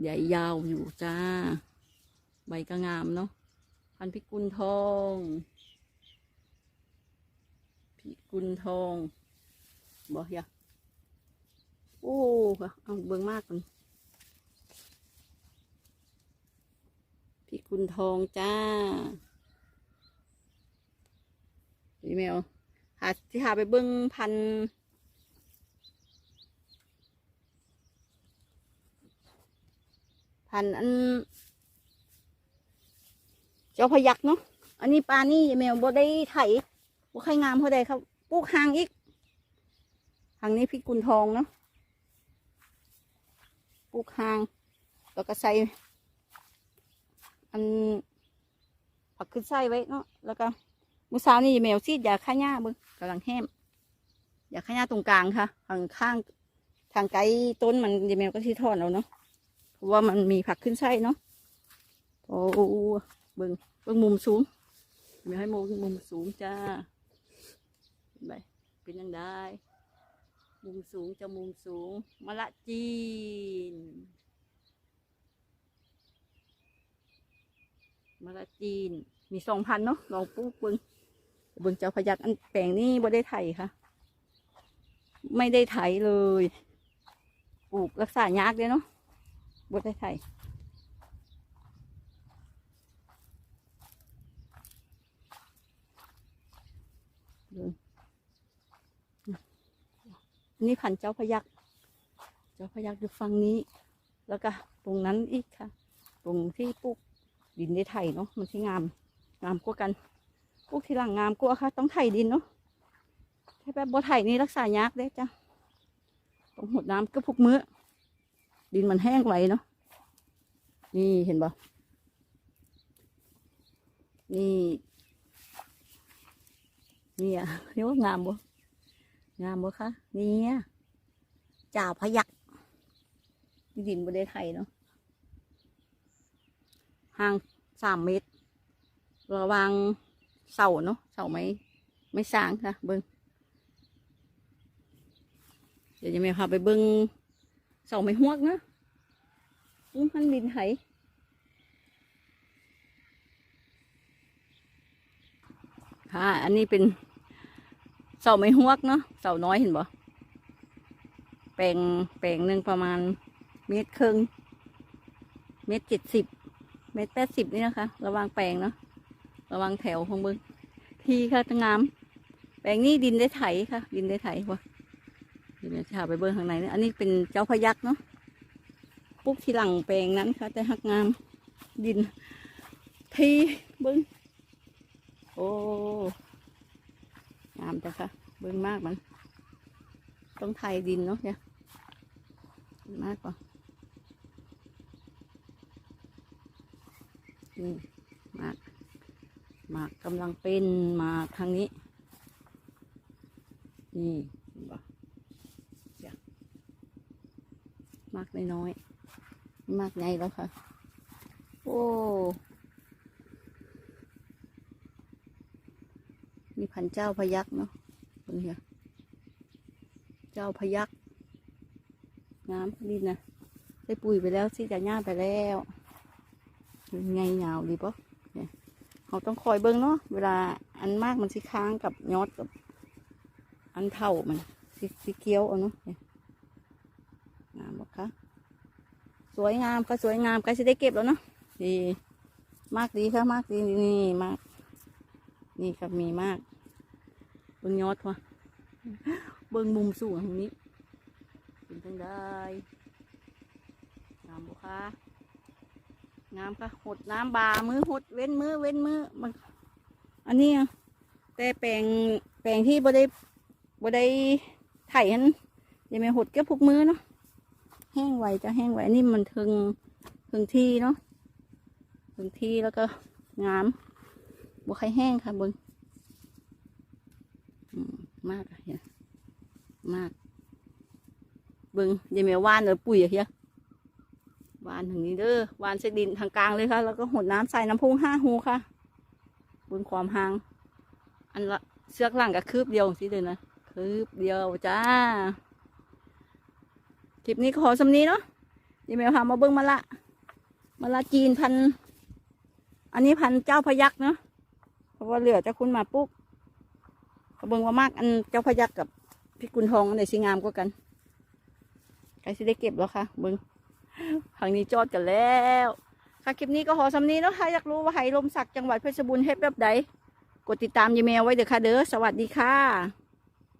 ใหญ่ยาวอยู่จ้า ใบก็งามเนาะพันพิกุลทองพิกุลทองบอกอย่าโอ้เอาเบิ่งมากกันพิกุลทองจ้าอีเมลหาที่หาไปเบิ่งพัน พันอัน เจ้าพยักเนาะอันนี้ปลานี่แมวบ่ได้ไถบ่ใครงามเท่าใดครับปลูกหางอีกหางนี้พี่กุลทองเนาะปลูกหางแล้วก็ใส่อันผักขึ้นไส้ไว้เนาะแล้วก็มื้อเช้านี่แมวซีดยาฆ่าหญ้าบิ่งกำลังแห้มยาฆ่าหญ้าตรงกลางค่ะทางข้างทางไกลต้นมันยายแมวก็ที่ทอดเอาเนาะ ว่ามันมีผักขึ้นไส้เนาะโอ้เบิ่งเบิ่งมุมสูงเดี๋ยวให้มองมุมสูงจ้าเห็นไหมเป็นยังได้มุมสูงจะมุมสูงมะละจีนมะละจีน มีสองพันเนาะลองปลูกเบิ่งเบิ่งเจ้าพยักอันแปลงนี่บ่ได้ไถค่ะ ไม่ได้ไถเลย ปลูกรักษายากเลยเนาะ บ่ได้ไถนี่พันเจ้าพยัก เจ้าพยักอยู่ฝั่งนี้ แล้วก็ตรงนั้นอีกค่ะ ตรงที่ปลูกดินได้ไถเนาะ มันที่งาม งามกว่ากันปลูกทีหลังงามกว่าค่ะ ต้องไถดินเนาะถ้าแบบบ่ไถนี่รักษายากเด้จ้ะ ต้องหดน้ำก็พุกมื้อ ดินมันแห้งไวเนาะนี่เห็นบ่นี่นี่อะเรียกว่างามบ่งามบ่คะเนี่ยจ่าพยักดินบนได้ไทยเนาะห่างสามเมตร ระวังเสาเนาะเสาไม่ไม่สร้างค่ะเบิ้งเดี๋ยวจะไม่พาไปเบิ้ง เสาไม่หวกนะอุ้งพันดินไถค่ะ อันนี้เป็นเสาไม่หวกเนาะเสาน้อยเห็นบ่แปลงแปลงหนึ่งประมาณเมตรครึ่งเมตรเจ็ดสิบเมตรแปดสิบนี่นะคะ ระวังแปลงเนาะระวังแถวของเบิ้งทีค่ะงาม แปลงนี้ดินได้ไถค่ะ ดินได้ไถวะ เดี๋ยวจะพาไปเบิ้งข้างในนะอันนี้เป็นเจ้าพยักเนาะปลูกที่หลังแปลงนั้นค่ะ แต่หักงามดิน ทีเบิ้งโอ้งามจ้ะค่ะ เบิ่งมากมัน ต้องไทยดินเนาะเนี่ยมากกว่านี่มากมากกำลังเป็นมาทางนี้ นี่เห็นปะเดี๋ยว มากน้อยๆมากไงแล้วค่ะ โอ้ นี่พันเจ้าพยักเนาะคนเนี้ยเจ้าพยักงามนี่นะใส่ปุ๋ยไปแล้วสิจะย่าไปแล้วไงยาวดีปะเนี่ยเราต้องคอยเบิ้งเนาะเวลาอันมากมันสิค้างกับยอดกับ อันเท่ามันสิสิเกี้ยวเอาเนาะ นะคะ สวยงามก็สวยงามใกล้จะได้เก็บแล้วเนาะดีมากดีค่ะมากดีนี่มาก นี่ครับมีมากเบิ้งยอดวะเบิ้งมุมสูงตรงนี้เป็นจังได้งามบุคะงามค่ะหดน้ำบามือหดเว้นมือเว้นมือมันอันนี้แต่แปลงแปลงที่บ่ได้บ่ได้ไถหันยังไม่หดเก็บพวกมือเนาะ แห้งไวจะแห้งไวนนี้มันถึงถึงที่เนาะถึงที่แล้วก็งามบ่ใครแห้งค่ะบิ้งมากเฮียมากบิงยายแมวว่านเออปุ๋ยอะเฮียวานทางนี้เด้อวานเสดินทางกลางเลยค่ะ แล้วก็หดน้ำใส่น้ำพุงห้าหูค่ะบิงความห่าง อันละเชือกหลังกับคืบเดียวสิเด้อนะคืบเดียวจ้า คลิปนี้ขอสำนี้เนาะยีเมลพามาเบิ้งมะละมะละจีนพัน อันนี้พันเจ้าพยักเนาะเพราะว่าเหลือจ้าคุณมาปุ๊กก็เบิ้งว่ามากอันเจ้าพยักกับพี่กุนทองอันไหนสิงามกว่ากันใครสิได้เก็บแล้วค่ะเบิ้งทางนี้จอดกันแล้วค่ะคลิปนี้ก็ขอสำนี้เนาะถ้าอยากรู้ว่าไหลมศักจังหวัดเพชรบูรณ์เฮ็ดแบบใดกดติดตามยีเมลไว้เด้อค่ะเด้อสวัสดีค่ะ